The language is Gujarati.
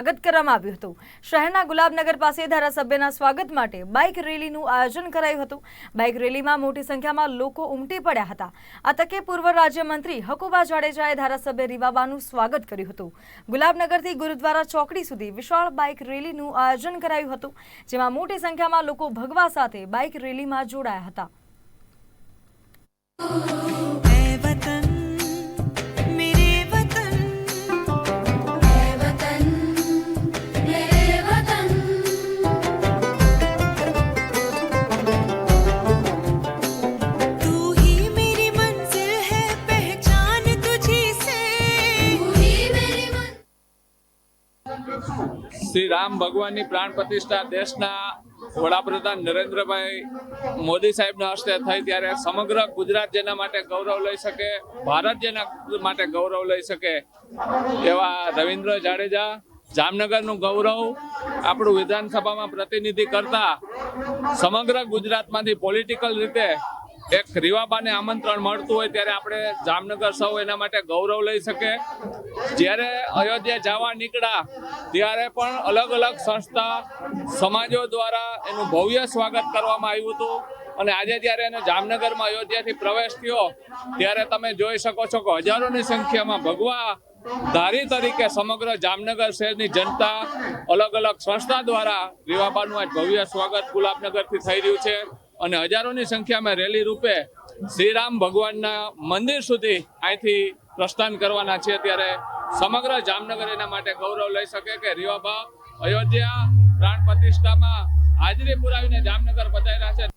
સ્વાગત કરવામાં આવ્યું હતું. શહેરના ગુલાબનગર પાસે ધારાસભ્યના સ્વાગત માટે બાઇક રેલીનું આયોજન કરાયું હતું. બાઇક રેલીમાં મોટી સંખ્યામાં લોકો ઉમટી પડ્યા હતા. આ તકે પૂર્વ રાજ્યમંત્રી હકુબા જાડેજાએ ધારાસભ્ય રીવાબાનું સ્વાગત કર્યું હતું. ગુલાબનગરથી ગુરુદ્વારા ચોકડી સુધી વિશાળ બાઇક રેલીનું આયોજન કરાયું હતું, જેમાં મોટી સંખ્યામાં લોકો ભગવા સાથે બાઇક રેલીમાં જોડાયા હતા. શ્રી રામ ભગવાનની પ્રાણ પ્રતિષ્ઠા દેશના વડાપ્રધાન નરેન્દ્રભાઈ મોદી સાહેબના હસ્તે થઈ ત્યારે સમગ્ર ગુજરાત જેના માટે ગૌરવ લઈ શકે, ભારત જેના માટે ગૌરવ લઈ શકે એવા રવિન્દ્ર જાડેજા, જામનગરનું ગૌરવ આપણું વિધાનસભામાં પ્રતિનિધિ કરતા સમગ્ર ગુજરાતમાંથી પોલિટિકલ રીતે એક રીવાબાને આમંત્રણ મળતું હોય ત્યારે આપણે જામનગર સૌ એના માટે ગૌરવ લઈ શકે. જ્યારે અયોધ્યા જવા નીકળ્યા, ત્યારે પણ અલગ અલગ સંસ્થા સમાજો દ્વારા એનું ભવ્ય સ્વાગત કરવામાં આવ્યું હતું. અને આજે જ્યારે એને જામનગરમાં અયોધ્યાથી પ્રવેશ થયો, ત્યારે તમે જોઈ શકો છો કે હજારોની સંખ્યામાં ભગવા ધારી તરીકે સમગ્ર જામનગર શહેરની જનતા અલગ અલગ સંસ્થા દ્વારા રીવાબાનું આજ ભવ્ય સ્વાગત ગુલાબનગરથી થઈ રહ્યું છે. અને હજારોની સંખ્યામાં રેલી રૂપે શ્રીરામ ભગવાનના મંદિર સુધી અહીંથી પ્રસ્થાન કરવાના છે. ત્યારે સમગ્ર જામનગર એના માટે ગૌરવ લઈ શકે કે રીવાબા અયોધ્યા પ્રાણ પ્રતિષ્ઠામાં હાજરી પુરાવીને જામનગર બતાવ્યા છે.